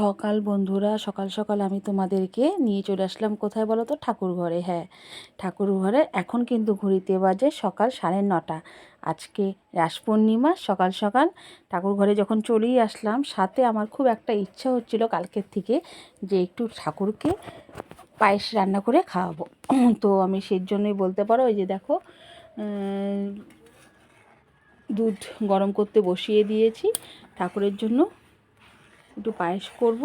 সকাল বন্ধুরা, সকাল সকাল আমি তোমাদেরকে নিয়ে চলে আসলাম কোথায় বলো তো? ঠাকুর ঘরে হ্যাঁ। ঠাকুর ঘরে এখন কিন্তু ঘুরিতে বাজে সকাল সাড়ে নটা। আজকে রাস পূর্ণিমা, সকাল সকাল ঠাকুর ঘরে যখন চলেই আসলাম, সাথে আমার খুব একটা ইচ্ছা হচ্ছিল কালকের থেকে যে একটু ঠাকুরকে পায়েস রান্না করে খাওয়াবো। তো আমি সেই জন্যই বলতে পারো, ওই যে দেখো দুধ গরম করতে বসিয়ে দিয়েছি ঠাকুরের জন্য। একটু পায়েস করব।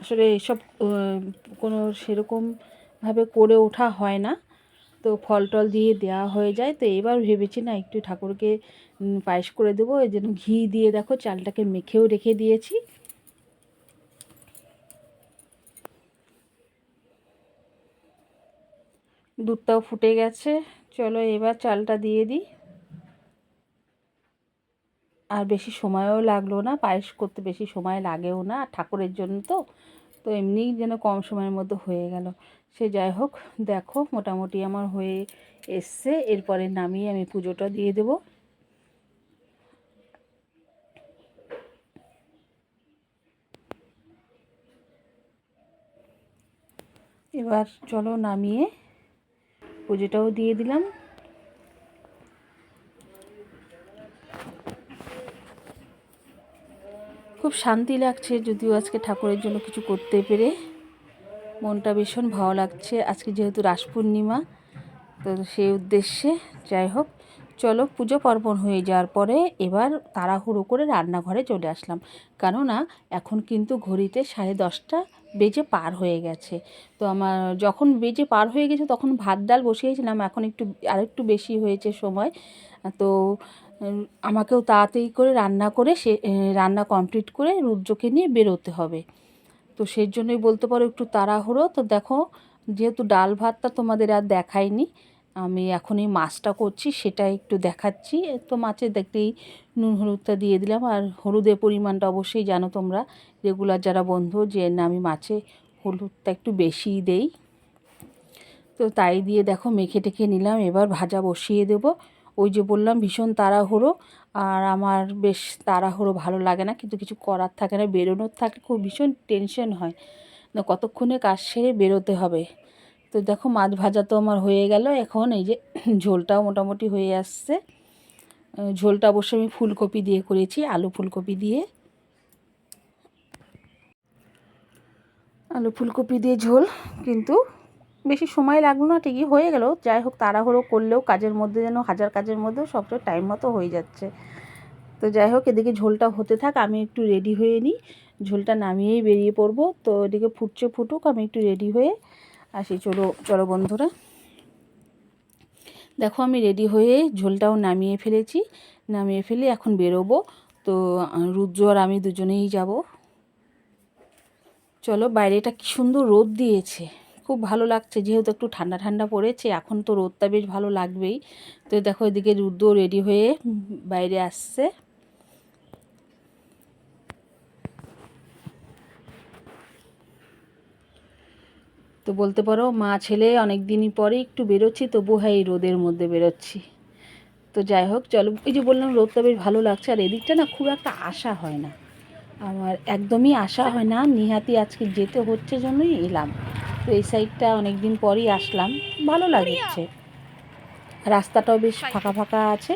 আসলে এসব কোনো সেরকমভাবে করে ওঠা হয় না। তো ফল টল দিয়ে দেওয়া হয়ে যায়। তো এবার ভেবেছি না একটু ঠাকুরকে পায়েস করে দেবো। এই জন্য ঘি দিয়ে দেখো চালটাকে মেখেও রেখে দিয়েছি। দুধটাও ফুটে গেছে। চলো এবার চালটা দিয়ে দিই। আর বেশি সময়ও লাগল না, পায়েস করতে বেশি সময় লাগেও না, ঠাকুরের জন্য তো তো এমনিই যেন কম সময়ের মধ্যে হয়ে গেল। সে যাই হোক, দেখো মোটামুটি আমার হয়ে এসছে, এরপরে নামিয়ে আমি পুজোটা দিয়ে দেব। এবার চলো নামিয়ে পুজোটাও দিয়ে দিলাম। খুব শান্তি লাগছে, যদিও আজকে ঠাকুরের জন্য কিছু করতে পেরে। মনটা ভীষণ ভালো লাগছে। আজকে যেহেতু রাস পূর্ণিমা, তো সেই উদ্দেশ্যে যাই হোক, চলো পুজো পার্বণ হয়ে যাওয়ার পরে এবার তাড়াহুড়ো করে রান্নাঘরে চলে আসলাম। কেননা এখন কিন্তু ঘড়িতে সাড়ে দশটা বেজে পার হয়ে গেছে। তো আমার যখন বেজে পার হয়ে গেছে তখন ভাত ডাল বসিয়েছিলাম, এখন একটু, আরেকটু বেশি হয়েছে সময়। তো আমাকেও তাড়াতাড়ি করে রান্না করে সে রান্না কমপ্লিট করে রুদ্রকে নিয়ে বেরোতে হবে। তো সেই জন্যই বলতে পারো একটু তাড়াহুড়ো। তো দেখো, যেহেতু ডাল ভাতটা তোমাদের আর দেখাইনি, আমি এখন এই মাছটা করছি সেটা একটু দেখাচ্ছি। তো মাছের দেখতেই নুন হলুদটা দিয়ে দিলাম। আর হলুদের পরিমাণটা অবশ্যই জানো তোমরা, রেগুলার যারা বন্ধু, যে না আমি মাছে হলুদটা একটু বেশিই দেই। তো তাই দিয়ে দেখো মেখে টেখে নিলাম। এবার ভাজা বসিয়ে দেবো। ওই যে বললাম, ভীষণ তাড়াহুড়ো। আর আমার বেশ তাড়াহুড়ো ভালো লাগে না, কিন্তু কিছু করার থাকে না, বেরোনোর থাকে, খুব ভীষণ টেনশন হয়। না, কতক্ষণে কাজ সেরে বেরোতে হবে? তো দেখো, মাছ ভাজা তো আমার হয়ে গেল, এখন এই যে ঝোলটাও মোটামুটি হয়ে আসছে। ঝোলটা অবশ্য আমি ফুলকপি দিয়ে করেছি, আলু ফুলকপি দিয়ে। আলু ফুলকপি দিয়ে ঝোল, কিন্তু বেশি সময় লাগল না, ঠিকই হয়ে গেল। যাই হোক, তাড়াহুড়ো করলেও কাজের মধ্যে যেন, হাজার কাজের মধ্যেও সবসময় টাইম মতো হয়ে যাচ্ছে। তো যাই হোক, এদিকে ঝোলটা হতে থাক, আমি একটু রেডি হয়ে নিই। ঝোলটা নামিয়েই বেরিয়ে পড়ব। তো এদিকে ফুটছে ফুটুক, আমি একটু রেডি হয়ে আসি। চলো চলো বন্ধুরা। দেখো, আমি রেডি হয়ে ঝোলটাও নামিয়ে ফেলেছি। নামিয়ে ফেলে এখন বেরোবো। তো, রুদ্র আর আমি দুজনেই যাব। চলো, বাইরেটা কি সুন্দর রোদ দিয়েছে। খুব ভালো লাগছে। যেহেতু একটু ঠান্ডা ঠান্ডা পড়েছে, এখন তো রোদটা বেশ ভালো লাগবেই। তো দেখো এদিকে রুদ্র রেডি হয়ে বাইরে আসছে। তো বলতে পারো, মা ছেলে অনেক দিনই পরে একটু বেরোচ্ছি তবু হ্যাঁ এই রোদের মধ্যে বেরোচ্ছি। তো যাই হোক, চলো, এই যে বললাম রোদটা বেশ ভালো লাগছে, আর এদিকটা না খুব একটা আশা হয় না। আমার একদমই আশা হয় না, নিহাতি আজকে যেতে হচ্ছে জন্যই এলাম। তো এই সাইডটা অনেক দিন পরই আসলাম। ভালো লাগছে। রাস্তাটাও বেশ ফাঁকা ফাঁকা আছে।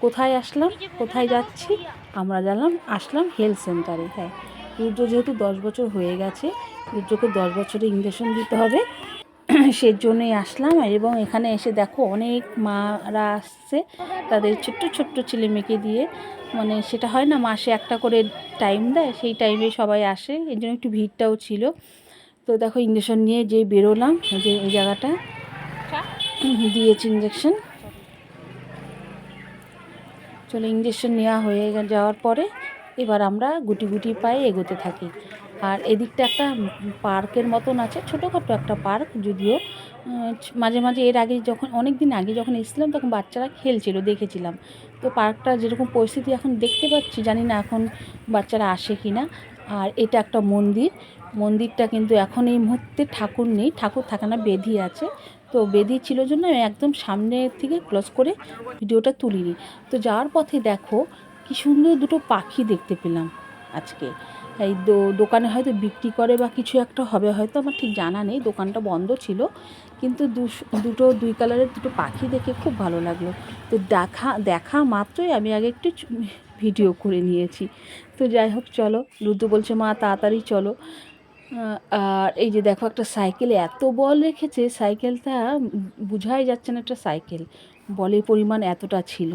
কোথায় আসলাম? কোথায় যাচ্ছি? আমরা জানলাম, আসলাম হেলথ সেন্টারে হ্যাঁ রুদ্র যেহেতু দশ বছর হয়ে গেছে, রুদ্রকে দশ বছরে ইঞ্জেকশন দিতে হবে। সেই জন্যই আসলাম এবং এখানে এসে দেখো অনেক মারা আসছে। তাদের ছোট্ট ছোট্ট ছেলে মেয়েকে দিয়ে। মানে সেটা হয় না, মাসে একটা করে টাইম দেয়, সেই টাইমে সবাই আসে। এর জন্য একটু ভিড়টাও ছিল। তো দেখো ইঞ্জেকশন নিয়ে যে বেরোলাম যে এই জায়গাটা। দিয়েছি ইঞ্জেকশন চলে ইঞ্জেকশন নেওয়া হয়ে যাওয়ার পরে এবার আমরা গুটি গুটি পায়ে এগোতে থাকি। আর এদিকটা একটা পার্কের মতন আছে ছোটোখাটো একটা পার্ক যদিও মাঝে মাঝে এর আগে যখন অনেক দিন আগে যখন এসেছিলাম তখন বাচ্চারা খেলছিল দেখেছিলাম। তো পার্কটা যেরকম পরিস্থিতি এখন দেখতে পাচ্ছি জানি না এখন বাচ্চারা আসে কি না আর এটা একটা মন্দির। মন্দিরটা কিন্তু এখন এই মুহূর্তে ঠাকুর নেই। ঠাকুর থাকে না, বেদি আছে। তো বেদি ছিল জন্য আমি একদম সামনে থেকে ক্লোজ করে ভিডিওটা তুলিনি। তো যাওয়ার পথে দেখো কি সুন্দর দুটো পাখি দেখতে পেলাম আজকে। এই দোকানে হয়তো বিক্রি করে বা কিছু একটা হবে, হয়তো আমার ঠিক জানা নেই। দোকানটা বন্ধ ছিল। কিন্তু দুটো, দুই কালারের দুটো পাখি দেখে খুব ভালো লাগল। তো দেখা দেখা মাত্রই আমি আগে একটু ভিডিও করে নিয়েছি। তো যাই হোক, চলো। রুদ্র বলছে, মা, তাড়াতাড়ি চলো। আর এই যে দেখো, একটা সাইকেল এত বল রেখেছে, সাইকেলটা বোঝাই যাচ্ছে না একটা সাইকেল। বলের পরিমাণ এতটা ছিল।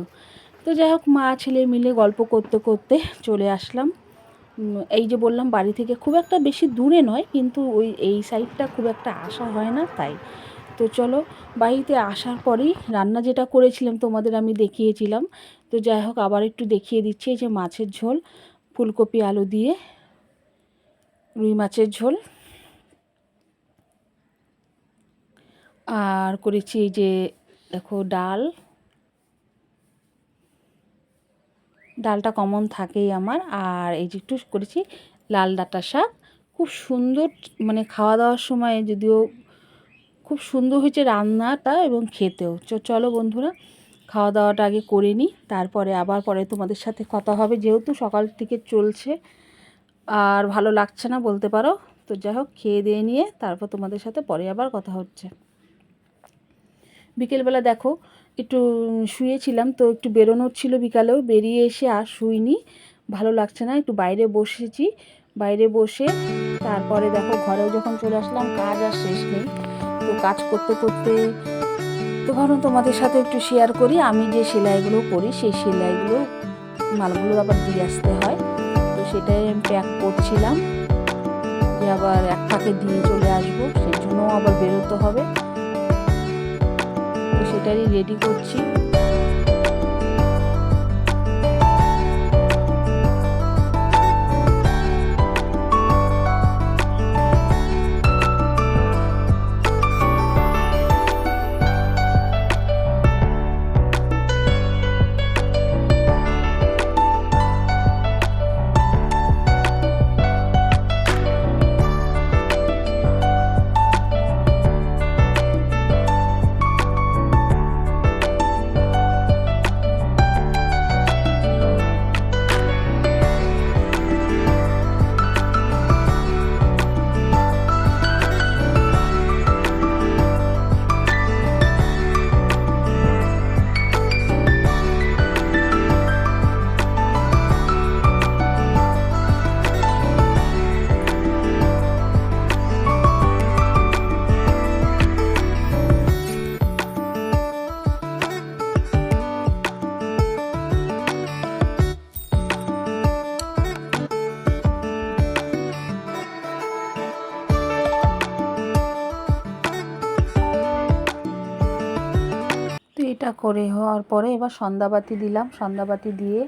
তো যাই হোক, মা, ছেলে মিলে গল্প করতে করতে চলে আসলাম। এই যে বললাম, বাড়ি থেকে খুব একটা বেশি দূরে নয়, কিন্তু ওই, এই সাইডটা খুব একটা আসা হয় না তাই। তো চলো, বাড়িতে আসার পরেই রান্না যেটা করেছিলাম তোমাদের আমি দেখিয়েছিলাম। তো যাই হোক, আবার একটু দেখিয়ে দিচ্ছি এই যে মাছের ঝোল। ফুলকপি, আলু দিয়ে রুই মাছের ঝোল। আর করেছি এই যে, দেখো ডাল। ডালটা কমন থাকেই আমার। আর এই যে একটু করেছি লাল ডাঁটা শাক। খুব সুন্দর মানে খাওয়া দাওয়ার সময় যদিও খুব সুন্দর হয়েছে রান্নাটা এবং খেতেও। চলো বন্ধুরা খাওয়া দাওয়াটা আগে করে নিই, তারপরে আবার পরে তোমাদের সাথে কথা হবে। যেহেতু সকাল থেকে চলছে, আর ভালো লাগছে না বলতে পারো, তো যাই হোক, খেয়ে দিয়ে নিয়ে তারপর তোমাদের সাথে পরে আবার কথা হচ্ছে। বিকেলবেলা দেখো, একটু শুয়েছিলাম, তো একটু বেরোনোর ছিল বিকালেও, বেরিয়ে এসে আর শুইনি। ভালো লাগছে না, একটু বাইরে বসেছি। বাইরে বসে তারপরে দেখো, ঘরেও যখন চলে আসলাম, কাজ আর শেষ নেই। তো কাজ করতে করতে তো তোমাদের সাথে একটু শেয়ার করি। আমি যে সেলাইগুলো করি, সেই সেলাইগুলো মালগুলো আবার দিয়ে আসতে হয়। তো সেটাই আমি প্যাক করছিলাম। যে আবার এক ফাঁকে দিয়ে চলে আসব, সেই জন্যও আবার বেরোতে হবে। তো সেটারই রেডি করছি। এটা করে হওয়ার পরে এবার সন্ধ্যাবাতি দিলাম। সন্ধ্যাবাতি দিয়ে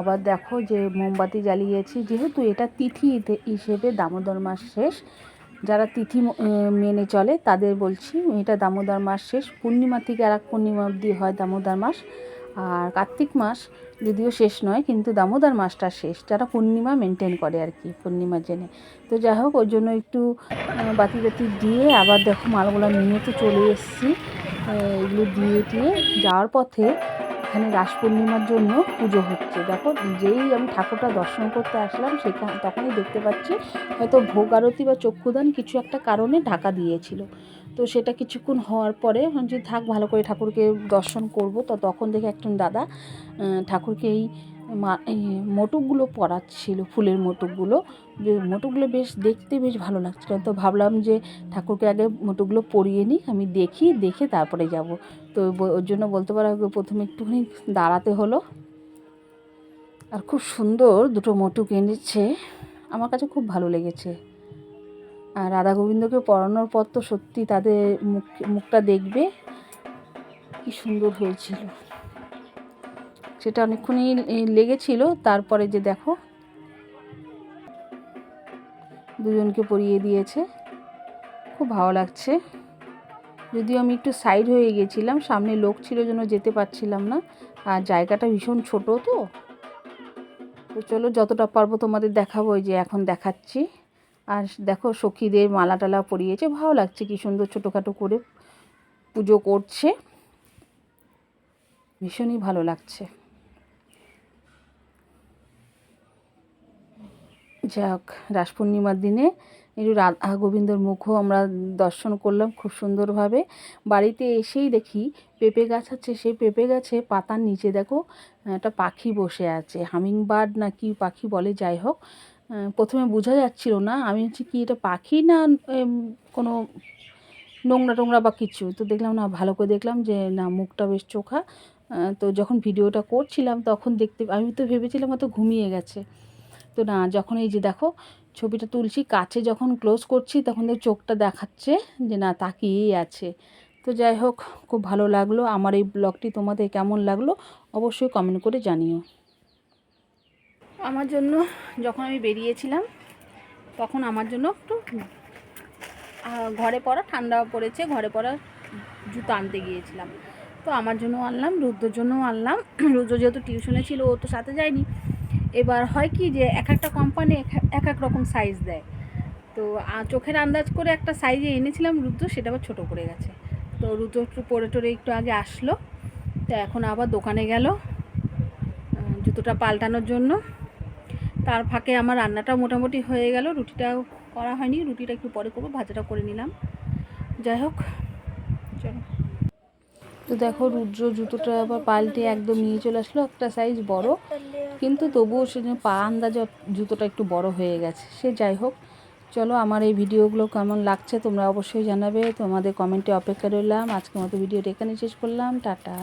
আবার দেখো যে মোমবাতি জ্বালিয়েছি। যেহেতু এটা তিথি হিসেবে দামোদর মাস শেষ, যারা তিথি মেনে চলে তাদের বলছি এটা দামোদর মাস শেষ। পূর্ণিমা থেকে আর এক পূর্ণিমা অবধি হয় দামোদর মাস। আর কার্তিক মাস যদিও শেষ নয়, কিন্তু দামোদর মাসটা শেষ। যারা পূর্ণিমা মেনটেন করে আর কি, পূর্ণিমা জেনে। তো যাই হোক ওই জন্য একটু বাতি বাতি দিয়ে আবার দেখো মালগুলো নিয়ে তো চলে এসেছি। এগুলো দিয়ে টিয়ে যাওয়ার পথে এখানে রাস পূর্ণিমার জন্য পুজো হচ্ছে। দেখো, যেই আমি ঠাকুরটা দর্শন করতে আসলাম, সেখানে তখনই দেখতে পাচ্ছি হয়তো ভোগ আরতি বা চক্ষুদান কিছু একটা কারণে ঢাকা দিয়েছিল। তো সেটা কিছুক্ষণ হওয়ার পরে যদি থাক, ভালো করে ঠাকুরকে দর্শন করব। তো তখন দেখে একজন দাদা ঠাকুরকে এই মোটকগুলো পরাচ্ছিল, ফুলের মোটকগুলো। যে মোটকগুলো বেশ দেখতে বেশ ভালো লাগছিল। তো ভাবলাম যে ঠাকুরকে আগে মোটকগুলো পরিয়ে নিই, আমি দেখি, দেখে তারপরে যাব। তো ওর জন্য বলতে পারো প্রথমে একটুখানি দাঁড়াতে হলো। আর খুব সুন্দর দুটো মোটুক এনেছে। আমার কাছে খুব ভালো লেগেছে। আর রাধা গোবিন্দকে পড়ানোর পর তো সত্যি তাদের মুখ, মুখটা দেখবে। কি সুন্দর হয়েছিল। সেটা অনেকক্ষণই লেগেছিল, তারপরে যে দেখো, দুজনকে পরিয়ে দিয়েছে। খুব ভালো লাগছে। যদিও আমি একটু সাইড হয়ে গেছিলাম, সামনে লোক ছিল জন্য যেতে পারছিলাম না, আর জায়গাটা ভীষণ ছোট তো। তো চলো যতটা পারব তোমাদের দেখাবো যে এখন দেখাচ্ছি। আর দেখো সখীদের মালা টালা পরিয়েছে, ভালো লাগছে কি সুন্দর ছোটোখাটো করে পুজো করছে। ভীষণই ভালো লাগছে। যাই হোক রাস পূর্ণিমার দিনে একটু রাধা গোবিন্দর মুখও আমরা দর্শন করলাম খুব সুন্দরভাবে। বাড়িতে এসেই দেখি পেঁপে গাছ আছে, সেই পেঁপে গাছে পাতার নিচে দেখো, একটা পাখি বসে আছে হামিং বার্ড না কি পাখি বলে, যাই হোক প্রথমে বোঝা যাচ্ছিল না, আমি হচ্ছে কি এটা পাখি না কোনো নোংরা টোংরা বা কিছু? তো দেখলাম না, ভালো করে দেখলাম যে না, মুখটা বেশ চোখা তো যখন ভিডিওটা করছিলাম তখন দেখতে, আমি তো ভেবেছিলাম হয়তো ঘুমিয়ে গেছে। তো না, যখন এই যে দেখো ছবিটা তুলছি, কাছে যখন ক্লোজ করছি, তখন দেখো চোখটা দেখাচ্ছে যে না, তাকিয়েই আছে। তো যাই হোক, খুব ভালো লাগল আমার এই ব্লগটি তোমাদের কেমন লাগল অবশ্যই কমেন্ট করে জানিও। আমার জন্য যখন আমি বেরিয়েছিলাম, তখন আমার জন্য একটু ঘরে পড়া ঠান্ডা পড়েছে, ঘরে পড়া জুতো আনতে গিয়েছিলাম। তো আমার জন্য আনলাম, রুদ্রর জন্যও আনলাম। রুদ্র যেহেতু টিউশনে ছিল, ও তো সাথে যায়নি। এবার হয় কি যে এক একটা কোম্পানি এক এক রকম সাইজ দেয়। তো চোখের আন্দাজ করে একটা সাইজে এনেছিলাম রুদ্র, সেটা আবার ছোটো করে গেছে। তো রুদ্র একটু পরে টরে একটু আগে আসলো। তো এখন আবার দোকানে গেল জুতোটা পাল্টানোর জন্য। তার ফাঁকে আমার রান্নাটা মোটামুটি হয়ে গেল, রুটিটাও করা হয়নি। রুটিটা একটু পরে করব ভাজাটা করে নিলাম। যাই হোক, চলো। তো দেখো, রুদ্র জুতোটা আবার পাল্টে একদম নিয়ে চলে আসলো, একটা সাইজ বড়। কিন্তু তবুও সে পা আন্দাজে জুতোটা একটু বড় হয়ে গেছে, সে যাই হোক। চলো আমার এই ভিডিওগুলো কেমন লাগছে তোমরা অবশ্যই জানাবে। তোমাদের কমেন্টে অপেক্ষা রইলাম। আজকের মতো ভিডিওটা এখানে শেষ করলাম। টাটা।